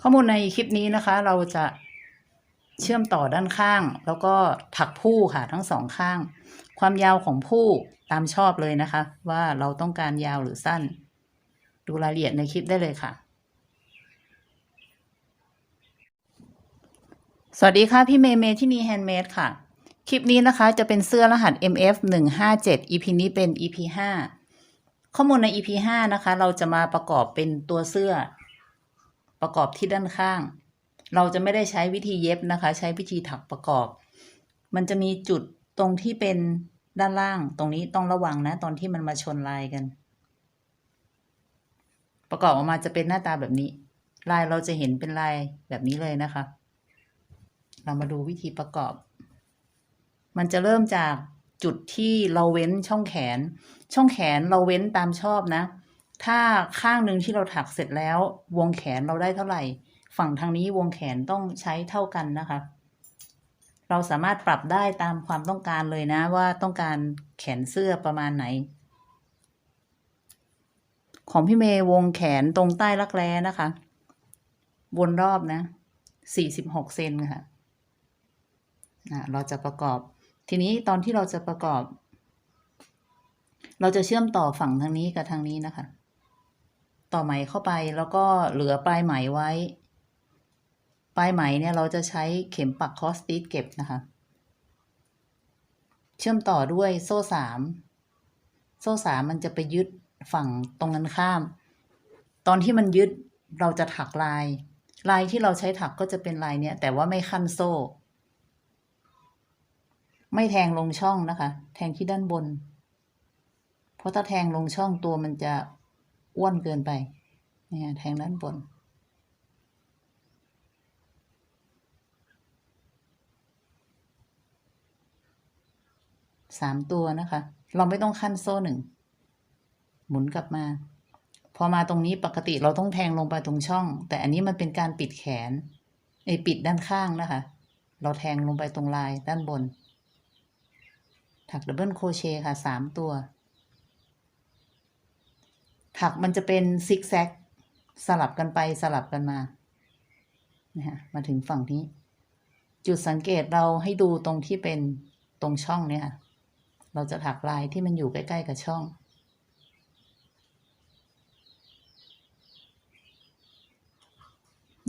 ข้อมูลในคลิปนี้นะคะ เราจะเชื่อมต่อด้านข้าง แล้วก็ถักผู้ค่ะทั้งสองข้าง ความยาวของผู้ตามชอบเลยนะคะ ว่าเราต้องการยาวหรือสั้น ดูรายละเอียดในคลิปได้เลยค่ะ สวัสดีค่ะ พี่เมย์เมย์ที่นี่แฮนด์เมดค่ะ คลิปนี้นะคะจะเป็นเสื้อรหัส MF 1 5 7 EP นี้เป็น EP 5ข้อมูลใน EP 5นะคะ เราจะมาประกอบเป็นตัวเสื้อ ประกอบที่ด้านข้าง เราจะไม่ได้ใช้วิธีเย็บนะคะ ใช้วิธีถักประกอบ มันจะมีจุดตรงที่เป็นด้านล่างตรงนี้ต้องระวังนะ ตอนที่มันมาชนลายกัน ประกอบออกมาจะเป็นหน้าตาแบบนี้ ลายเราจะเห็นเป็นลายแบบนี้เลยนะคะ เรามาดูวิธีประกอบ มันจะเริ่มจากจุดที่เราเว้นช่องแขน ช่องแขนเราเว้นตามชอบนะ ถ้าข้างหนึ่งที่เราถักเสร็จแล้ว วงแขนเราได้เท่าไหร่ ฝั่งทางนี้วงแขนต้องใช้เท่ากันนะคะ เราสามารถปรับได้ตามความต้องการเลยนะว่าต้องการแขนเสื้อประมาณไหน ของพี่เมย์วงแขนตรงใต้รักแร้นะคะวนรอบนะสี่สิบหกเซนค่ะอะเราจะประกอบ ทีนี้ตอนที่เราจะประกอบ เราจะเชื่อมต่อฝั่งทางนี้กับทางนี้นะคะ ต่อไหมเข้าไปแล้วก็เหลือปลายไหมไว้ ปลายไหมเนี่ยเราจะใช้เข็มปักคอสติสเก็บนะคะ เชื่อมต่อด้วยโซ่สามโซ่สามมันจะไปยึดฝั่งตรงกันข้าม ตอนที่มันยึดเราจะถักลาย ลายที่เราใช้ถักก็จะเป็นลายเนี่ยแต่ว่าไม่ขั้นโซ่ ไม่แทงลงช่องนะคะ แทงที่ด้านบน เพราะถ้าแทงลงช่องตัวมันจะ อ้วนเกินไปเนี่ยแทงด้านบน สามตัวนะคะ เราไม่ต้องขั้นโซ่หนึ่ง หมุนกลับมา พอมาตรงนี้ปกติเราต้องแทงลงไปตรงช่อง แต่อันนี้มันเป็นการปิดแขนไอยปิดด้านข้างนะคะ เราแทงลงไปตรงลายด้านบน ถักดับเบิลโคเชต์ค่ะสามตัว ถักมันจะเป็นซิกแซกสลับกันไปสลับกันมานะฮะมาถึงฝั่งนี้ จุดสังเกตเราให้ดูตรงที่เป็นตรงช่องเนี่ยค่ะเราจะถักลายที่มันอยู่ใกล้ ๆ กับช่อง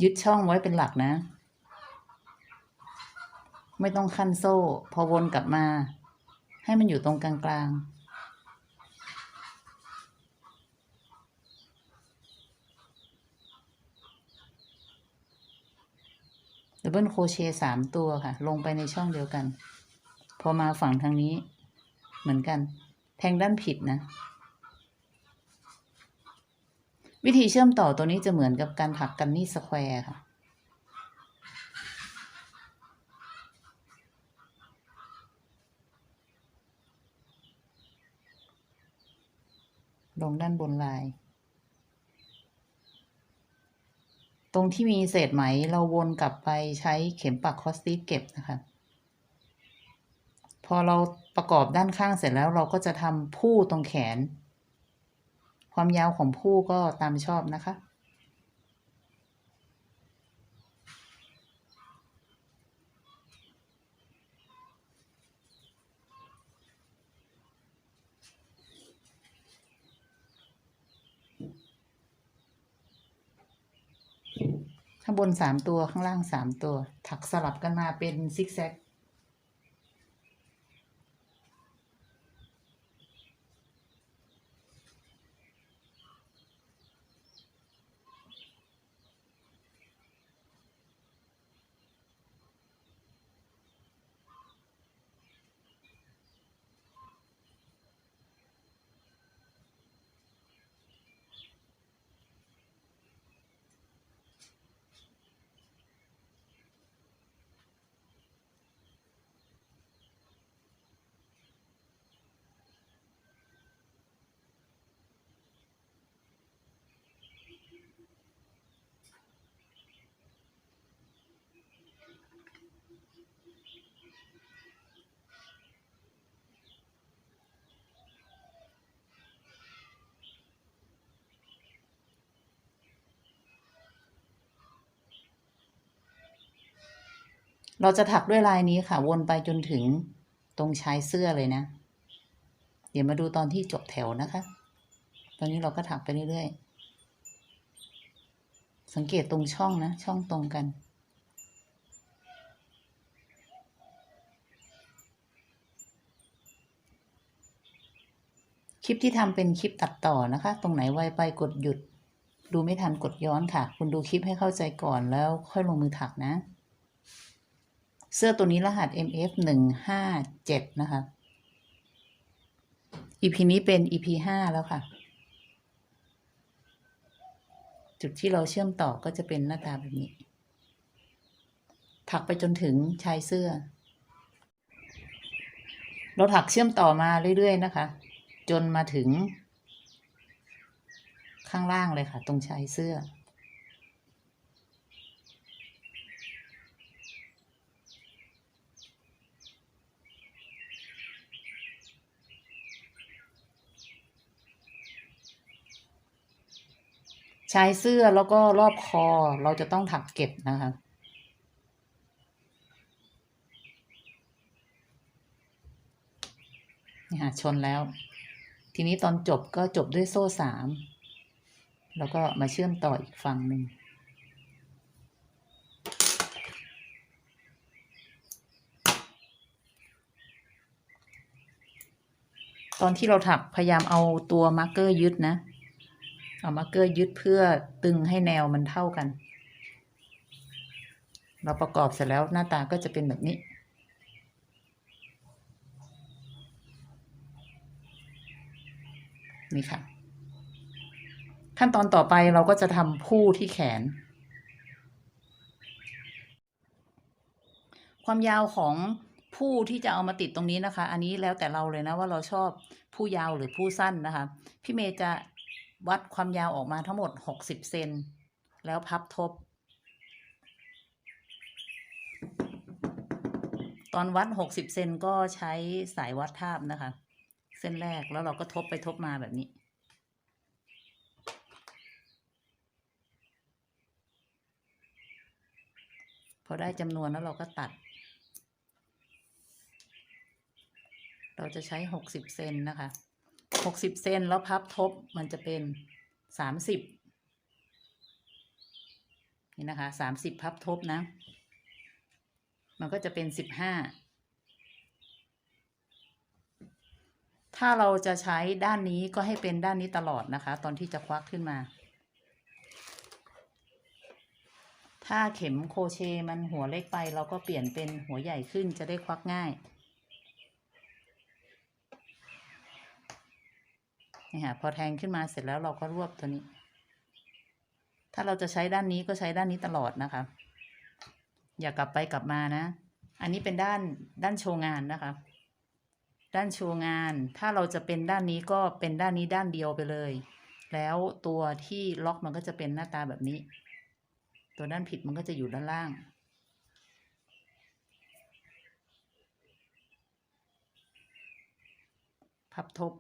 ยึดช่องไว้เป็นหลักนะ ไม่ต้องขั้นโซ่ พอวนกลับมา ให้มันอยู่ตรงกลางๆ ดับเบิลโคเชสามตัวค่ะ ลงไปในช่องเดียวกัน พอมาฝั่งทางนี้เหมือนกัน แทงด้านผิดนะ วิธีเชื่อมต่อตัวนี้จะเหมือนกับการถักกันนี่สแควร์ค่ะลงด้านบนลาย ตรงที่มีเศษไหมเราวนกลับไปใช้เข็มปักคอสติเก็บนะคะ พอเราประกอบด้านข้างเสร็จแล้วเราก็จะทำผู้ตรงแขน ความยาวของผู้ก็ตามชอบนะคะ ข้างบนสามตัวข้างล่างสามตัว ถักสลับกันมาเป็นซิกแซก เราจะถักด้วยลายนี้ค่ะ วนไปจนถึงตรงชายเสื้อเลยนะ เดี๋ยวมาดูตอนที่จบแถวนะคะ ตอนนี้เราก็ถักไปเรื่อยๆ สังเกตตรงช่องนะ ช่องตรงกัน คลิปที่ทำเป็นคลิปตัดต่อนะคะ ตรงไหนไวไปกดหยุด ดูไม่ทันกดย้อนค่ะ คุณดูคลิปให้เข้าใจก่อนแล้วค่อยลงมือถักนะ เสื้อตัวนี้รหัส MF หนึ่งห้าเจ็ดนะคะ EP นี้เป็น EP ห้าแล้วค่ะ จุดที่เราเชื่อมต่อก็จะเป็นหน้าตาแบบนี้ ถักไปจนถึงชายเสื้อ เราถักเชื่อมต่อมาเรื่อยๆนะคะ จนมาถึง ข้างล่างเลยค่ะ ตรงชายเสื้อ ชายเสื้อแล้วก็รอบคอเราจะต้องถักเก็บนะคะนี่ค่ะชนแล้ว ทีนี้ตอนจบก็จบด้วยโซ่สามแล้วก็มาเชื่อมต่ออีกฝั่งหนึ่งตอนที่เราถักพยายามเอาตัวมาร์กเกอร์ยึดนะ เอามาเกอร์ยึดเพื่อตึงให้แนวมันเท่ากัน เราประกอบเสร็จแล้วหน้าตาก็จะเป็นแบบนี้ นี่ค่ะ ขั้นตอนต่อไปเราก็จะทำผู้ที่แขน ความยาวของผู้ที่จะเอามาติดตรงนี้นะคะ อันนี้แล้วแต่เราเลยนะว่าเราชอบผู้ยาวหรือผู้สั้นนะคะ พี่เมย์จะ วัดความยาวออกมาทั้งหมดหกสิบเซน แล้วพับทบ ตอนวัดหกสิบเซนก็ใช้สายวัดทาบนะคะ เส้นแรกแล้วเราก็ทบไปทบมาแบบนี้พอได้จำนวนแล้วเราก็ตัด เราจะใช้หกสิบเซนนะคะ หกสิบเซนแล้วพับทบมันจะเป็นสามสิบนี่นะคะสามสิบพับทบนะ มันก็จะเป็นสิบห้าถ้าเราจะใช้ด้านนี้ก็ให้เป็นด้านนี้ตลอดนะคะ ตอนที่จะควักขึ้นมา ถ้าเข็มโคเชมันหัวเล็กไป เราก็เปลี่ยนเป็นหัวใหญ่ขึ้นจะได้ควักง่าย นี่ค่ะพอแทงขึ้นมาเสร็จแล้วเราก็รวบตัวนี้ ถ้าเราจะใช้ด้านนี้ก็ใช้ด้านนี้ตลอดนะคะ อย่ากลับไปกลับมานะ อันนี้เป็นด้านด้านโชว์งานนะคะ ด้านโชว์งาน ถ้าเราจะเป็นด้านนี้ก็เป็นด้านนี้ด้านเดียวไปเลย แล้วตัวที่ล็อกมันก็จะเป็นหน้าตาแบบนี้ ตัวด้านผิดมันก็จะอยู่ด้านล่างพับทบ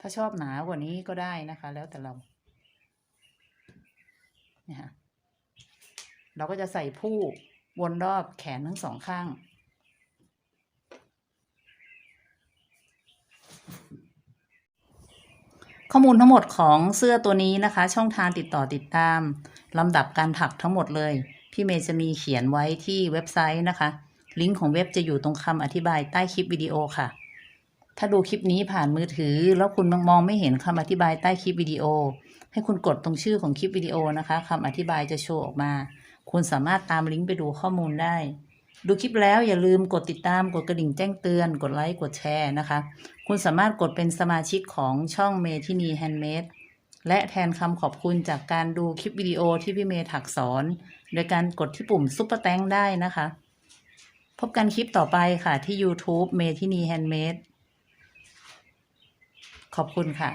ถ้าชอบหนากว่านี้ก็ได้นะคะ แล้วแต่เราเนี่ยค่ะเราก็จะใส่ผู้วนรอบแขนทั้งสองข้าง ข้อมูลทั้งหมดของเสื้อตัวนี้นะคะ ช่องทางติดต่อติดตามลำดับการถักทั้งหมดเลย พี่เมย์จะมีเขียนไว้ที่เว็บไซต์นะคะ ลิงก์ของเว็บจะอยู่ตรงคำอธิบายใต้คลิปวิดีโอค่ะ ถ้าดูคลิปนี้ผ่านมือถือ แล้วคุณมองไม่เห็นคำอธิบายใต้คลิปวิดีโอ ให้คุณกดตรงชื่อของคลิปวิดีโอนะคะคำอธิบายจะโชว์ออกมา คุณสามารถตามลิงก์ไปดูข้อมูลได้ ดูคลิปแล้วอย่าลืมกดติดตามกดกระดิ่งแจ้งเตือน กดไลค์กดแชร์นะคะ คุณสามารถกดเป็นสมาชิกของช่องเมทินีแฮนด์เมดและแทนคำขอบคุณจากการดูคลิปวิดีโอที่พี่เมย์ถักสอน โดยการกดที่ปุ่มซุปเปอร์แตงได้นะคะ พบกันคลิปต่อไปค่ะที่ YouTube เมทินีแฮนด์เมด ขอบคุณค่ะ